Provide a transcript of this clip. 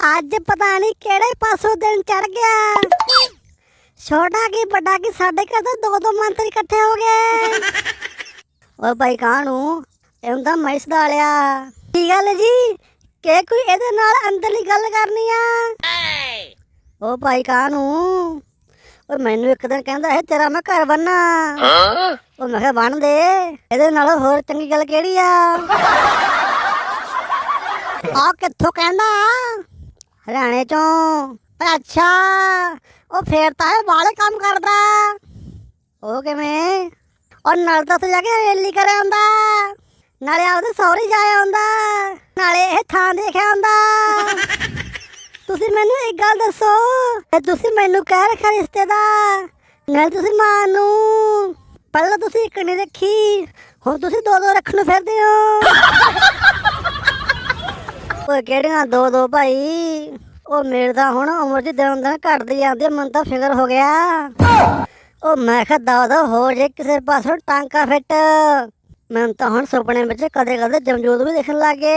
ਅੱਜ ਪਤਾ ਨਹੀਂ ਕਿਹੜੇ ਪਾਸੋਂ ਦਿਨ ਚੜ ਗਿਆ। ਛੋਟਾ ਕੀ ਵੱਡਾ ਕੀ ਸਾਡੇ ਘਰ ਤਾਂ ਦੋ ਦੋ ਮੰਤਰੀ ਇਕੱਠੇ ਹੋ ਗਏ। ਓ ਭਾਈ ਕਾਹਨੂੰ ਇਹਨੂੰ ਤਾਂ ਮੈਂ ਸਦਾਲਿਆ ਕੀ ਗੱਲ ਜੀ? ਕਿ ਕੋਈ ਇਹਦੇ ਨਾਲ ਅੰਦਰਲੀ ਗੱਲ ਕਰਨੀ ਆ? ਓ ਭਾਈ ਕਾਹਨੂੰ ਓ ਮੈਨੂੰ ਇੱਕ ਦਿਨ ਕਹਿੰਦਾ ਇਹ ਤੇਰਾ ਮੈਂ ਘਰ ਬੰਨਾ ਉਹ ਮੈਂ ਕਿਹਾ ਬਣ ਦੇ ਇਹਦੇ ਨਾਲ ਹੋਰ ਚੰਗੀ ਗੱਲ ਕਿਹੜੀ ਆ? ਆ ਕਿੱਥੋਂ ਕਹਿੰਦਾ? ਹਰਿਆਣੇ ਚੋਂ। ਅੱਛਾ, ਉਹ ਫੇਰ ਤਾਂ ਇਹ ਬਾਲੇ ਕੰਮ ਕਰਦਾ। ਉਹ ਕਿਵੇਂ? ਔਰ ਨਾਲ ਤਾਂ ਉੱਥੇ ਜਾ ਕੇ ਰੈਲੀ ਕਰ ਆਉਂਦਾ ਨਾਲੇ ਆਪਦੇ ਸਹੁਰੇ ਜਾ ਆਉਂਦਾ ਨਾਲੇ ਇਹ ਥਾਂ ਦੇਖਿਆ ਆਉਂਦਾ ਤੁਸੀਂ ਮੈਨੂੰ ਇੱਕ ਗੱਲ ਦੱਸੋ ਇਹ ਤੁਸੀਂ ਮੈਨੂੰ ਕਹਿ ਰੱਖਿਆ ਰਿਸ਼ਤੇਦਾਰ, ਨਾਲ ਤੁਸੀਂ ਮਾਂ ਨੂੰ, ਪਹਿਲਾਂ ਤੁਸੀਂ ਇੱਕ ਨਹੀਂ ਰੱਖੀ ਹੁਣ ਤੁਸੀਂ ਦੋ ਦੋ ਰੱਖਣ ਫਿਰਦੇ ਹੋ। ਓਏ ਕਿਹੜੀਆਂ ਦੋ ਦੋ ਭਾਈ? ਉਹ ਮੇਰੇ ਤਾਂ ਹੁਣ ਉਮਰ ਚ ਦਿਨ ਦਿਨ ਘਟਦੀ ਜਾਂਦੀ ਆ, ਮੈਨੂੰ ਤਾਂ ਫਿਕਰ ਹੋ ਗਿਆ। ਉਹ ਮੈਂ ਕਿਹਾ ਦੋ ਹੋ ਜੇ ਕਿਸੇ ਪਾਸੋਂ ਟਾਂਕਾ ਫਿੱਟ। ਮੈਨੂੰ ਤਾਂ ਹੁਣ ਸੁਪਨੇ ਵਿੱਚ ਕਦੇ ਕਦੇ ਜਮਜੂਦ ਵੀ ਦਿਖਣ ਲੱਗੇ